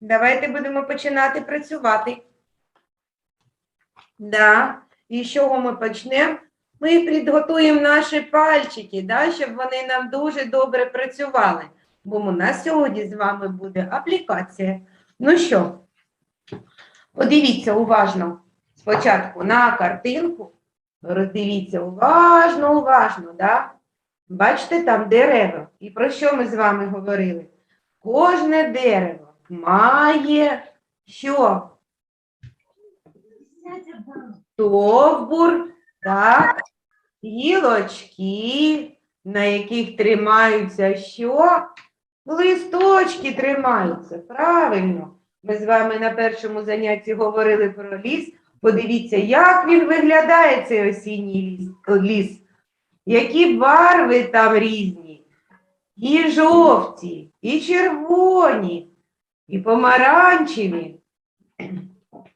Давайте будемо починати працювати. Да. І з чого ми почнемо? Ми підготуємо наші пальчики, да, щоб вони нам дуже добре працювали. Бо у нас сьогодні з вами буде аплікація. Ну що, подивіться уважно спочатку на картинку. Роздивіться уважно, уважно, да? Бачите, там дерева. І про що ми з вами говорили? Кожне дерево має що? Стовбур, так, гілочки, на яких тримаються що? Листочки тримаються. Правильно. Ми з вами на першому занятті говорили про ліс. Подивіться, як він виглядає, цей осінній ліс. Які барви там різні. І жовті, і червоні, і помаранчеві.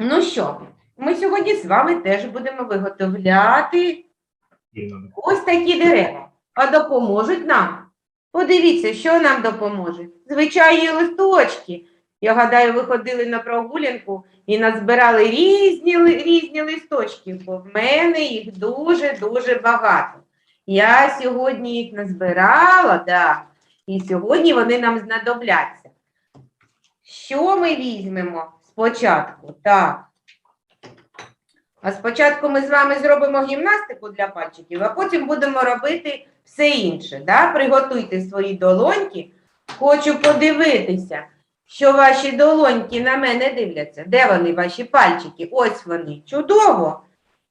Ну що, ми сьогодні з вами теж будемо виготовляти ось такі дерева. А допоможуть нам. Подивіться, що нам допоможе. Звичайні листочки. Я гадаю, ви ходили на прогулянку і назбирали різні, різні листочки, бо в мене їх дуже-дуже багато. Я сьогодні їх назбирала, да, і сьогодні вони нам знадобляться. Що ми візьмемо спочатку? Так. А спочатку ми з вами зробимо гімнастику для пальчиків, а потім будемо робити все інше. Да? Приготуйте свої долоньки. Хочу подивитися, що ваші долоньки на мене дивляться. Де вони, ваші пальчики? Ось вони. Чудово.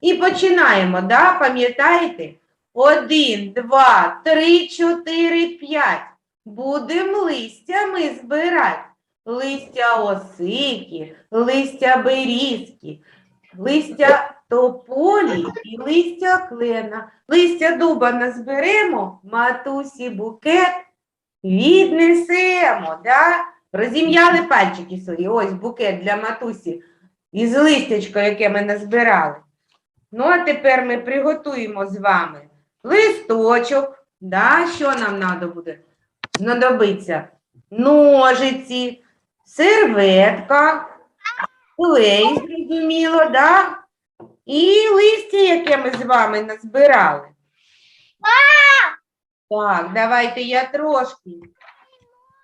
І починаємо, да? пам'ятаєте? Один, два, три, чотири, п'ять. Будемо листями збирати. Листя осики, листя берізки, листя тополі і листя клена. Листя дуба назберемо, матусі букет віднесемо. Да? Розім'яли пальчики свої. Ось букет для матусі із листячка, яке ми назбирали. Ну, а тепер ми приготуємо з вами листочок. Да? Що нам треба буде? Знадобиться ножиці, серветка, клей, зрозуміло, да? І листя, яке ми з вами назбирали. Так, давайте я трошки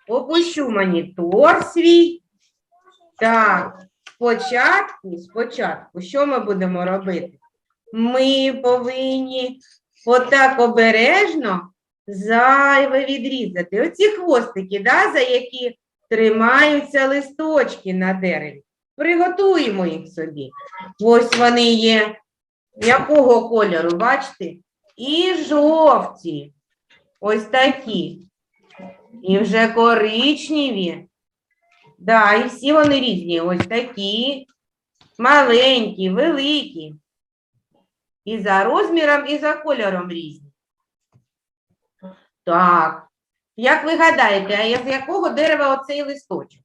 опущу монітор свій. Так, спочатку, спочатку, що ми будемо робити? Ми повинні отак обережно зайве відрізати. Оці хвостики, да, за які тримаються листочки на дереві. Приготуємо їх собі. Ось вони є. Якого кольору, бачите? І жовті. Ось такі. І вже коричневі. Да, і всі вони різні. Ось такі. Маленькі, великі. І за розміром, і за кольором різні. Так. Як ви гадаєте, а з якого дерева оцей листочок?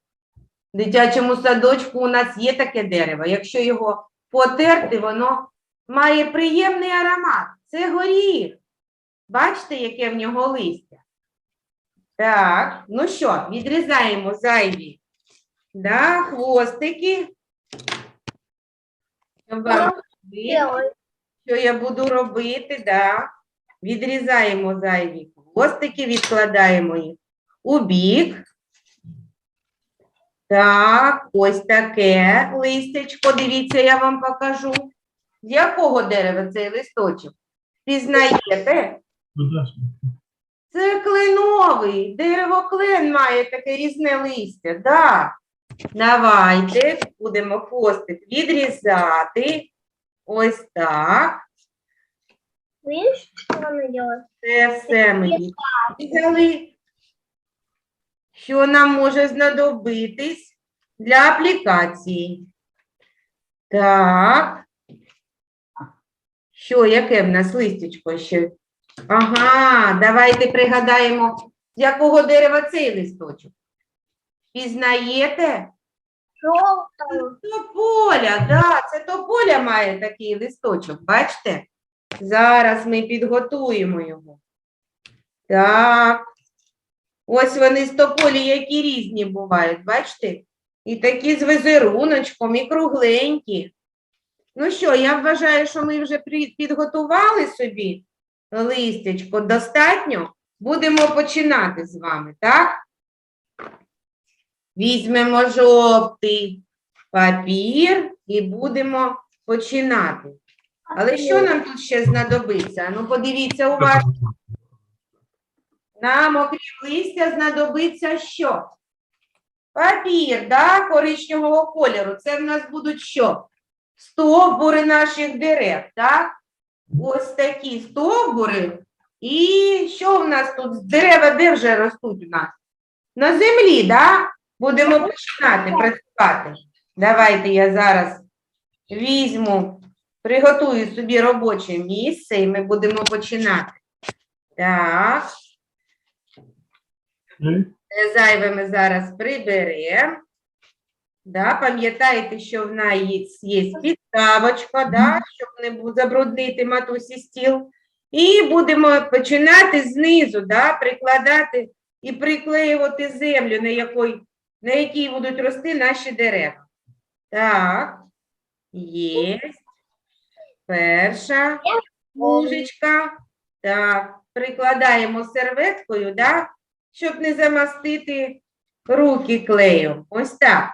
В дитячому садочку у нас є таке дерево. Якщо його потерти, воно має приємний аромат. Це горіх. Бачите, яке в нього листя? Так, ну що, відрізаємо зайві да, хвостики. Що я буду робити, да. Відрізаємо зайві хвостики, відкладаємо їх у бік. Так, ось таке листячко. Дивіться, я вам покажу. З якого дерева цей листочок? Пізнаєте? Це кленовий. Дерево клен має таке різне листя. Да. Давайте будемо хвостик відрізати. Ось так. Видишь, что она делает? Це все ми відрізали. Що нам може знадобитись для аплікації? Так. Що, яке в нас листячко ще? Ага, давайте пригадаємо, з якого дерева цей листочок. Пізнаєте? Желтую. Тополя, да, це тополя має такий листочок, бачите? Зараз ми підготуємо його. Так. Ось вони з тополі, які різні бувають, бачите? І такі з візеруночком, і кругленькі. Ну що, я вважаю, що ми вже підготували собі листячко достатньо. Будемо починати з вами, так? Візьмемо жовтий папір і будемо починати. Але що нам тут ще знадобиться? Ну, подивіться уважно. Нам, окрім листя, знадобиться що? Папір, да, коричневого кольору. Це в нас будуть що? Стовбури наших дерев, так? Ось такі стовбури. І що в нас тут? Дерева де вже ростуть у нас? На землі, да? Будемо починати працювати. Давайте я зараз візьму, приготую собі робоче місце і ми будемо починати. Так. Це зайве ми зараз приберемо. Да, пам'ятаєте, що в нас є підставочка, да, щоб не забруднити матусі стіл. І будемо починати знизу, да, прикладати і приклеювати землю, на якій, на якій будуть рости наші дерева. Так, є. Перша ложечка. Так, прикладаємо серветкою, да, щоб не замастити руки клею. Ось так.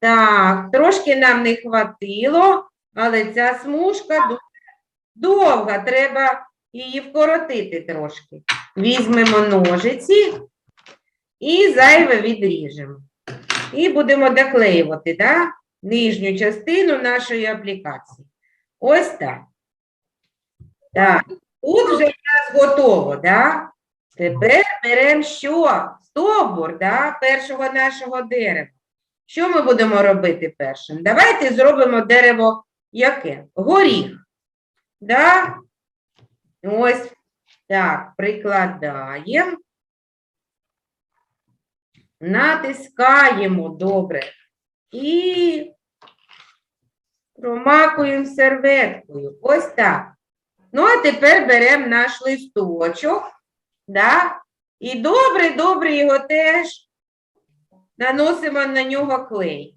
Так, трошки нам не хватило, але ця смужка довга, треба її вкоротити трошки. Візьмемо ножиці і зайве відріжемо. І будемо доклеювати да, нижню частину нашої аплікації. Ось так. Так, тут вже в нас готово, да? Тепер беремо що? Стовбур, да, першого нашого дерева. Що ми будемо робити першим? Давайте зробимо дерево яке? Горіх. Да? Ось так, прикладаємо. Натискаємо добре. І промакуємо серветкою. Ось так. Ну, а тепер беремо наш листочок. Да? І добре-добре його теж наносимо на нього клей.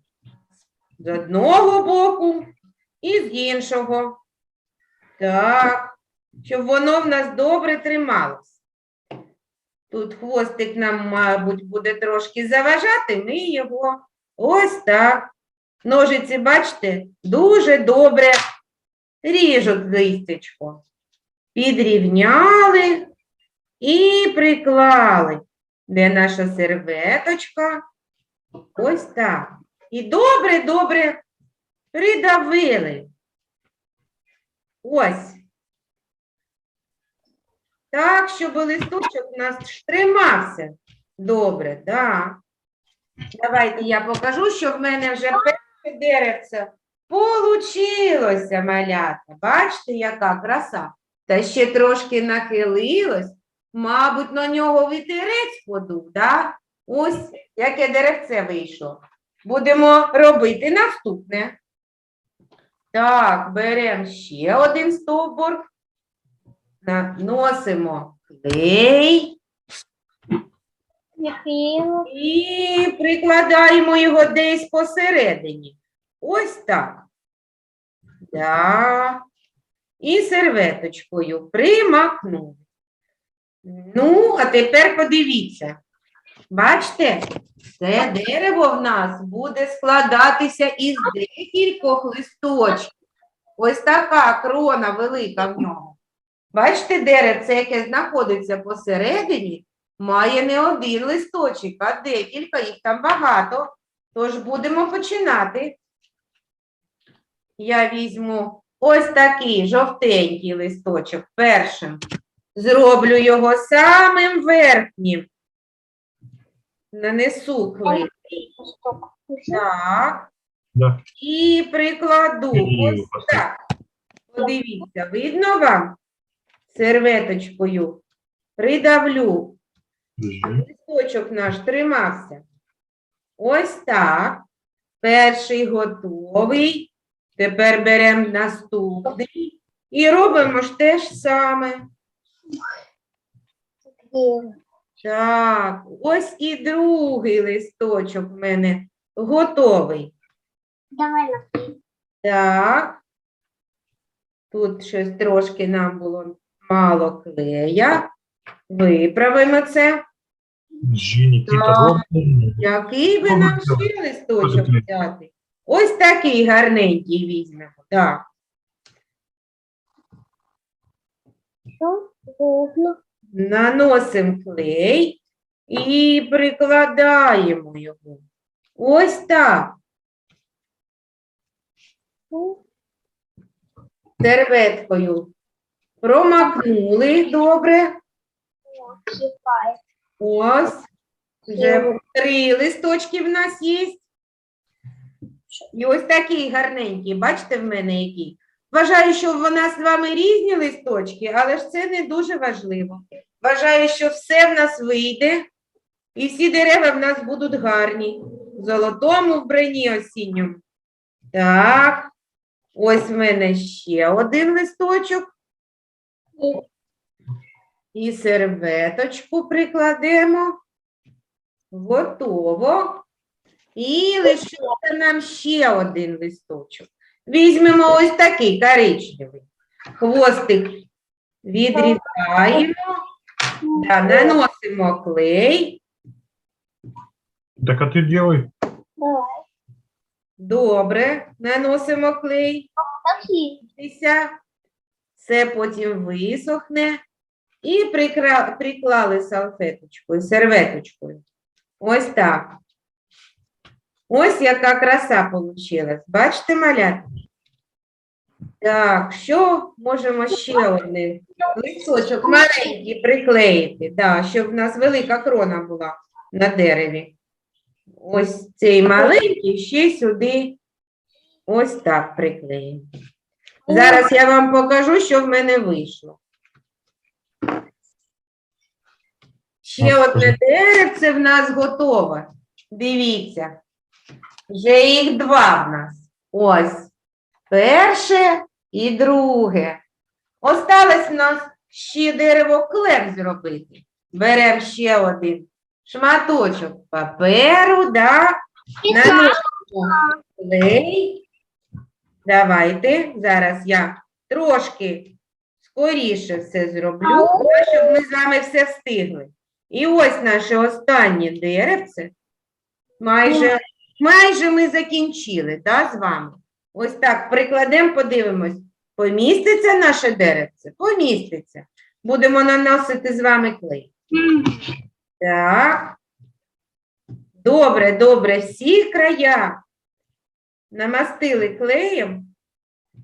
З одного боку і з іншого. Так, щоб воно в нас добре трималось. Тут хвостик нам, мабуть, буде трошки заважати, ми його ось так. Ножиці, бачите, дуже добре ріжуть листячко. Підрівняли і приклали. Де наша серветочка? Ось так. І добре-добре придавили. Ось. Так, щоб листочок у нас тримався. Добре, так. Давайте я покажу, що в мене вже деревце получилося, малята. Бачите, яка краса. Та ще трошки нахилилось. Мабуть, на нього вітерець подув, да? Ось яке деревце вийшло. Будемо робити наступне. Так, беремо ще один стовбур, наносимо клей Михаил. і прикладаємо його десь посередині. Ось так. Да. І серветочкою примакнули. Ну, а тепер подивіться. Бачите, це дерево в нас буде складатися із декількох листочків. Ось така крона велика в нього. Бачите, деревце, яке знаходиться посередині, має не один листочок, а декілька, їх там багато. Тож будемо починати. Я візьму ось такий жовтенький листочок першим. Зроблю його самим верхнім. Нанесу клей. Так. Да. І прикладу. Ось так. Подивіться, видно вам? Серветочкою придавлю. Листочок наш тримався. Ось так. Перший готовий. Тепер беремо наступний і робимо ж те ж саме. Так, ось і другий листочок в мене готовий. Давай Так. Тут щось трошки нам було мало клея. Виправимо це. Так. Який би нам ще листочок взяти? Ось такий гарненький візьмемо. Так. Наносимо клей і прикладаємо його. Ось так. Серветкою промакнули добре. Ось. Вже три листочки в нас є. І ось такий гарненький. Бачите в мене який? Вважаю, що в нас з вами різні листочки, але ж це не дуже важливо. Вважаю, що все в нас вийде, і всі дерева в нас будуть гарні. В золотому вбранні осінньому. Так. Ось в мене ще один листочок. І серветочку прикладемо. Готово. І лишився нам ще один листочок. Візьмемо ось такий коричневий. Хвостик відрізаємо, да, наносимо клей. Так, а ти делай. Добре, наносимо клей. Дивіться. Це потім висохне. І прикра... приклали салфеточкою, серветочкою. Ось так. Ось яка краса получилась. Бачите, малят? Так, що можемо ще один листочок маленький приклеїти, да, щоб в нас велика крона була на дереві. Ось цей маленький ще сюди ось так приклеїмо. Зараз я вам покажу, що в мене вийшло. Ще одне деревце в нас готове. Дивіться. Вже їх два в нас. Ось. Перше і друге. Осталось в нас ще дерево клеп зробити. Беремо ще один шматочок паперу, да? наносимо клей. Давайте, зараз я трошки скоріше все зроблю, щоб ми з вами все встигли. І ось наше останнє деревце. Майже, майже ми закінчили, да, з вами. Ось так прикладемо, подивимось, поміститься наше деревце? Поміститься. Будемо наносити з вами клей. Так. Добре, добре, всі края намастили клеєм.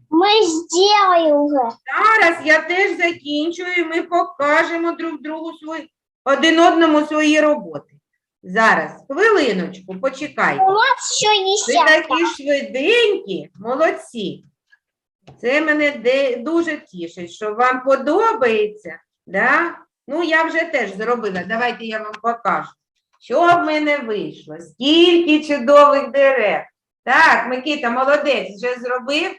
Ми зробили вже. Зараз я теж закінчую, і ми покажемо друг другу свої, один одному свої роботи. Зараз, хвилиночку, почекайте. Ви такі швиденькі, молодці. Це мене дуже тішить, що вам подобається. Да? Ну, я вже теж зробила. Давайте я вам покажу. Що в мене вийшло? Скільки чудових дерев. Так, Микита, молодець, вже зробив?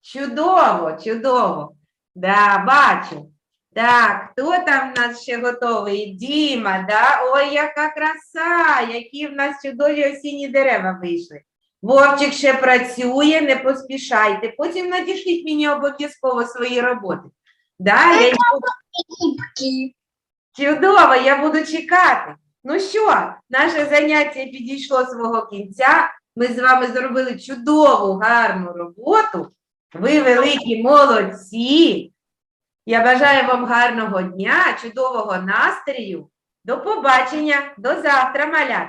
Чудово, чудово. Да, бачу. Так, хто там в нас ще готовий? Діма, да? Ой, яка краса, які в нас чудові осінні дерева вийшли. Вовчик ще працює, не поспішайте. Потім надішліть мені обов'язково свої роботи. Да, я буду- Чудово, я буду чекати. Ну що, наше заняття підійшло свого кінця. Ми з вами зробили чудову, гарну роботу. Ви великі молодці. Я бажаю вам гарного дня, чудового настрою. До побачення, до завтра, малят.